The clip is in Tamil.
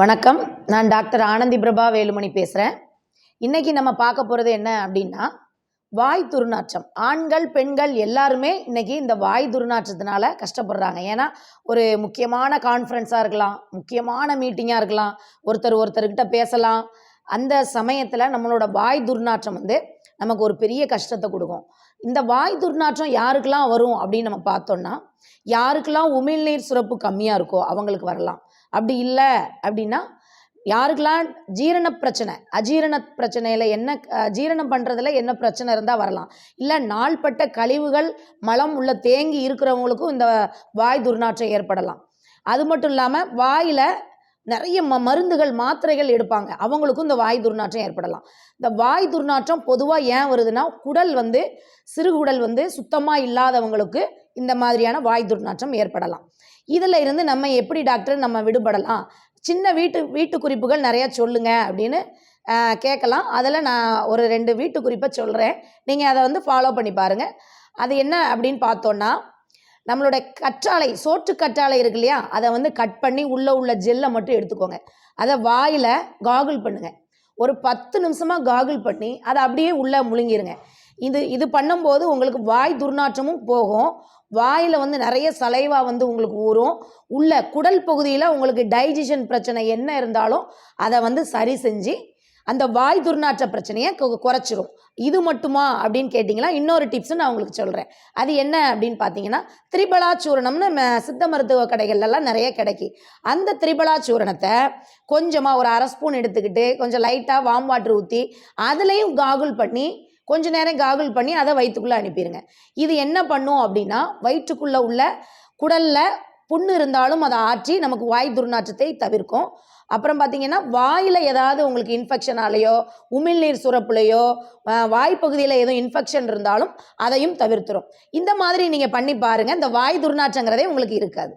வணக்கம். நான் டாக்டர் ஆனந்தி பிரபா வேலுமணி பேசுகிறேன் இன்னைக்கு நம்ம பார்க்க போகிறது என்ன அப்படின்னா வாய் துர்நாற்றம். ஆண்கள் பெண்கள் எல்லாருமே இன்னைக்கு இந்த வாய் துர்நாற்றத்தினால கஷ்டப்படுறாங்க. ஏன்னா ஒரு முக்கியமான கான்ஃபரன்ஸாக இருக்கலாம் முக்கியமான மீட்டிங்காக இருக்கலாம் ஒருத்தர் ஒருத்தர்கிட்ட பேசலாம். அந்த சமயத்தில் நம்மளோட வாய் துர்நாற்றம் வந்து நமக்கு ஒரு பெரிய கஷ்டத்தை கொடுக்கும். இந்த வாய் துர்நாற்றம் யாருக்கெல்லாம் வரும் அப்படின்னு நம்ம பார்த்தோம்னா யாருக்கெல்லாம் உமிழ்நீர் சுரப்பு கம்மியாக இருக்கோ அவங்களுக்கு வரலாம். அப்படி இல்லை அப்படின்னா யாருக்கெல்லாம் ஜீரண பிரச்சனை அஜீரண பிரச்சனையில் என்ன ஜீரணம் பண்ணுறதுல என்ன பிரச்சனை இருந்தால் வரலாம். இல்லை நாள்பட்ட கழிவுகள் மலம் உள்ள தேங்கி இருக்கிறவங்களுக்கும் இந்த வாய் துர்நாற்றம் ஏற்படலாம். அது மட்டும் இல்லாமல் வாயில் நிறைய ம மருந்துகள் மாத்திரைகள் எடுப்பாங்க. அவங்களுக்கும் இந்த வாய் துர்நாற்றம் ஏற்படலாம். இந்த வாய் துர்நாற்றம் பொதுவாக ஏன் வருதுன்னா குடல் வந்து சிறுகுடல் வந்து சுத்தமாக இல்லாதவங்களுக்கு இந்த மாதிரியான வாய் துர்நாற்றம் ஏற்படலாம். இதில் இருந்து நம்ம எப்படி டாக்டர் நம்ம விடுபடலாம்? சின்ன வீட்டு வீட்டு குறிப்புகள் நிறையா சொல்லுங்க அப்படின்னு கேட்கலாம். அதில் நான் ஒரு ரெண்டு வீட்டு குறிப்பை சொல்கிறேன் நீங்கள் அதை வந்து ஃபாலோ பண்ணி பாருங்கள் அது என்ன அப்படின்னு பார்த்தோன்னா நம்மளோட கற்றாழை சோற்று கற்றாழை இருக்கு இல்லையா? அதை வந்து கட் பண்ணி உள்ளே உள்ள ஜெல்லை மட்டும் எடுத்துக்கோங்க. அதை வாயில் காகுல் பண்ணுங்கள் ஒரு பத்து நிமிஷமாக காகுல் பண்ணி அதை அப்படியே உள்ளே முழுங்கிருங்க. இது இது பண்ணும்போது உங்களுக்கு வாய் துர்நாற்றமும் போகும். வாயில் வந்து நிறைய சலைவா வந்து உங்களுக்கு ஊறும். உள்ள குடல் பகுதியில் உங்களுக்கு டைஜஷன் பிரச்சனை என்ன இருந்தாலும் அதை வந்து சரி செஞ்சு அந்த வாய் துர்நாற்ற பிரச்சனையை குறைச்சிரும். இது மட்டுமா அப்படின்னு கேட்டிங்கன்னா இன்னொரு டிப்ஸ் நான் உங்களுக்கு சொல்கிறேன் அது என்ன அப்படின்னு பார்த்தீங்கன்னா திரிபலாச்சூரணம்னு சித்த மருத்துவ கடைகள்லாம் நிறைய கிடைக்கி அந்த திரிபலாச்சூரணத்தை கொஞ்சமாக ஒரு அரை ஸ்பூன் எடுத்துக்கிட்டு கொஞ்சம் லைட்டாக வாம் வாட்டர் ஊற்றி அதுலேயும் காகுல் பண்ணி கொஞ்ச நேரம் காகுல் பண்ணி அதை வயிற்றுக்குள்ளே அனுப்பிடுங்க இது என்ன பண்ணும் அப்படின்னா வயிற்றுக்குள்ளே உள்ள குடலில் புண்ணு இருந்தாலும் அதை ஆற்றி நமக்கு வாய் துர்நாற்றத்தை தவிர்க்கும். அப்புறம் பார்த்தீங்கன்னா வாயில் ஏதாவது உங்களுக்கு இன்ஃபெக்ஷனாலேயோ உமிழ்நீர் சுரப்புலையோ வாய்ப்பகுதியில் எதுவும் இன்ஃபெக்ஷன் இருந்தாலும் அதையும் தவிர்த்துரும். இந்த மாதிரி நீங்கள் பண்ணி பாருங்கள் இந்த வாய் துர்நாற்றங்கிறதே உங்களுக்கு இருக்காது.